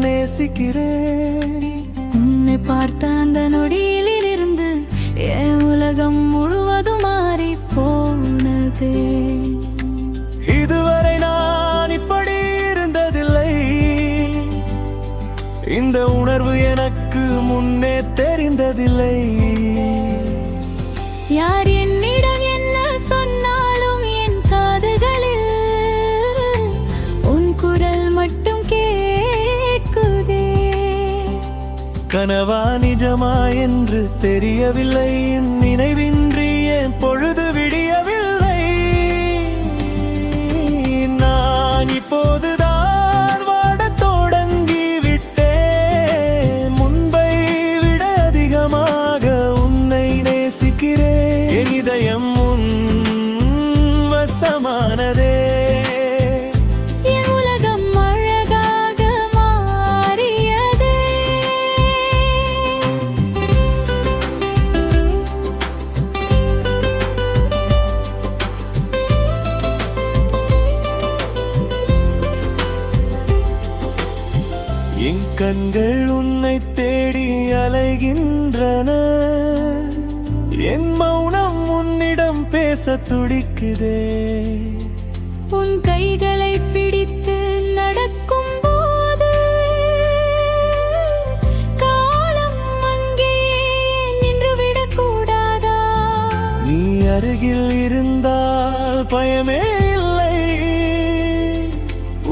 நேசிக்கிறேன். உன்னை பார்த்த அந்த நொடியிலிருந்து என் உலகம் முழுவதும் மாறி போனதே இதுவரை நான் இப்படி இருந்ததில்லை. இந்த உணர்வு எனக்கு முன்னே தெரிந்ததில்லை. கனவா நிஜமா என்று தெரியவில்லை என் என் கண்கள் உன்னை தேடி அலைகின்றன. என் மௌனம் உன்னிடம் பேச துடிக்குதே. உன் கைகளை பிடித்து நடக்கும் போது காலம் அங்கே நின்று விடக்கூடாதா? நீ அருகில் இருந்தால் பயமே இல்லை.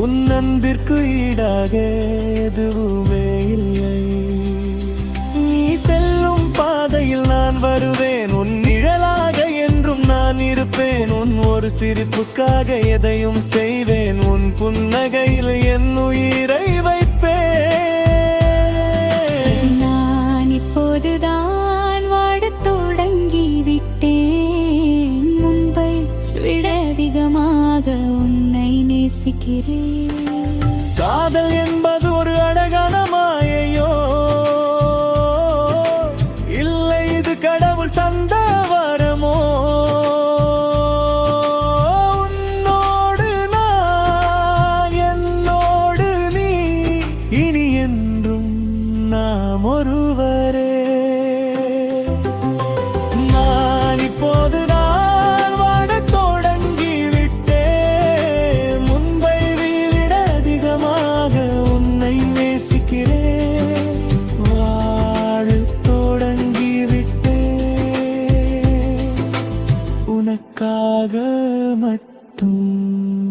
உன் அன்பிற்கு ஈடாக எதுவுமே இல்லை. நீ செல்லும் பாதையில் நான் வருவேன். உன் நிழலாக என்றும் நான் இருப்பேன். உன் ஒரு சிரிப்புக்காக எதையும் செய்வேன். உன் புன்னகையில் என் உயிரை வைப்பேன். நான் இப்போதுதான் வாடத் தொடங்கி விட்டேன். முன்பை விட அதிகமாக உன்னை நேசிக்கிறேன். காதல் என்பது உனக்காக மட்டும்.